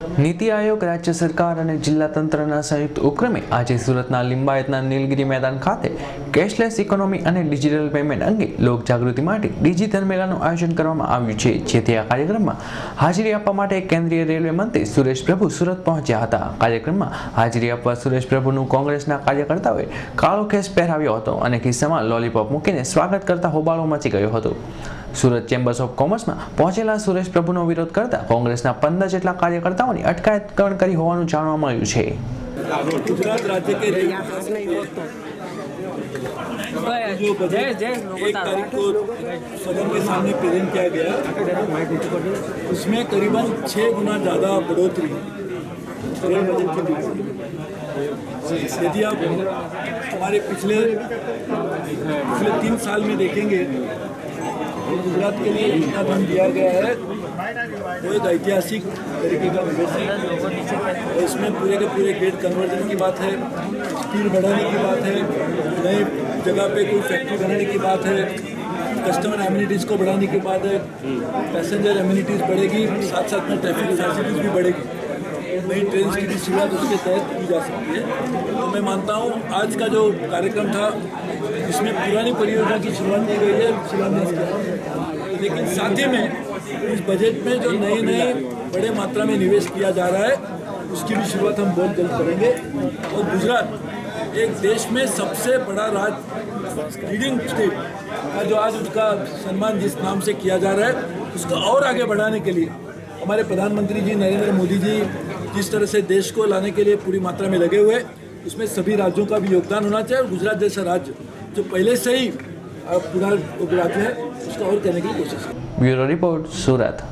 નીતિ આયોગ, રાજ્ય સરકાર અને જિલ્લા તંત્રના સંયુક્ત ઉપક્રમે આજે સુરતના લિંબાયતના નીલગિરી મેદાન ખાતે કેશલેસ ઇકોનોમી અને ડિજિટલ પેમેન્ટ અંગે લોકજાગૃતિ માટે ડિજિટલ મેળાનું આયોજન કરવામાં આવ્યું છે, જેથી આ કાર્યક્રમમાં હાજરી આપવા માટે કેન્દ્રીય રેલવે મંત્રી સુરેશ પ્રભુ સુરત પહોંચ્યા હતા. કાર્યક્રમમાં હાજરી આપવા સુરેશ પ્રભુનું કોંગ્રેસના કાર્યકર્તાઓએ કાળો કેસ પહેરાવ્યો હતો અને ખિસ્સામાં લોલીપોપ મૂકીને સ્વાગત કરતા હોબાળો મચી ગયો હતો. સુરત ચેમ્બર્સ ઓફ કોમર્સમાં પહોંચેલા સુરેશ પ્રભુનો વિરોધ કરતા કોંગ્રેસના પંદર જેટલા કાર્યકર્તાઓની અટકાયત પણ કરી હોવાનું જાણવા મળ્યું છે गुजरात राज्य के जो बजट एक तारीख को सदन के सामने प्रेजेंट किया गया उसमें करीबन छः गुना ज़्यादा बढ़ोतरी यदि आप हमारे पिछले पिछले तीन साल में देखेंगे, गुजरात के लिए जितना धन दिया गया है वो एक ऐतिहासिक तरीके का निवेश है। और इसमें पूरे के पूरे गेट कन्वर्जन की बात है स्पीड बढ़ाने की बात है, नए जगह पे कोई फैक्ट्री बनाने की बात है कस्टमर एम्यूनिटीज़ को बढ़ाने की बात है पैसेंजर एम्यूनिटीज़ बढ़ेगी साथ साथ में ट्रैफ़िक फैसिलिटीज़ भी बढ़ेगी। नई ट्रेन की सुविधा उसके तहत की जा सकती है। तो मैं मानता हूँ, आज का जो कार्यक्रम था, इसमें पुरानी परियोजना की शुरुआत की गई है, शिलान्यास किया लेकिन साथ ही में, इस बजट में जो नए नए बड़े मात्रा में निवेश किया जा रहा है, उसकी भी शुरुआत हम बहुत जल्द करेंगे। और गुजरात, एक देश में सबसे बड़ा राज्य लीडिंग स्टेट का जो आज उसका सम्मान जिस नाम से किया जा रहा है, उसको और आगे बढ़ाने के लिए हमारे प्रधानमंत्री जी, नरेंद्र मोदी जी जिस तरह से देश को लाने के लिए पूरी मात्रा में लगे हुए, उसमें सभी राज्यों का भी योगदान होना चाहिए और गुजरात जैसा राज्य जो पहले से ही पूरा राज्य है, उसका और करने की कोशिश ब्यूरो रिपोर्ट, सूरत।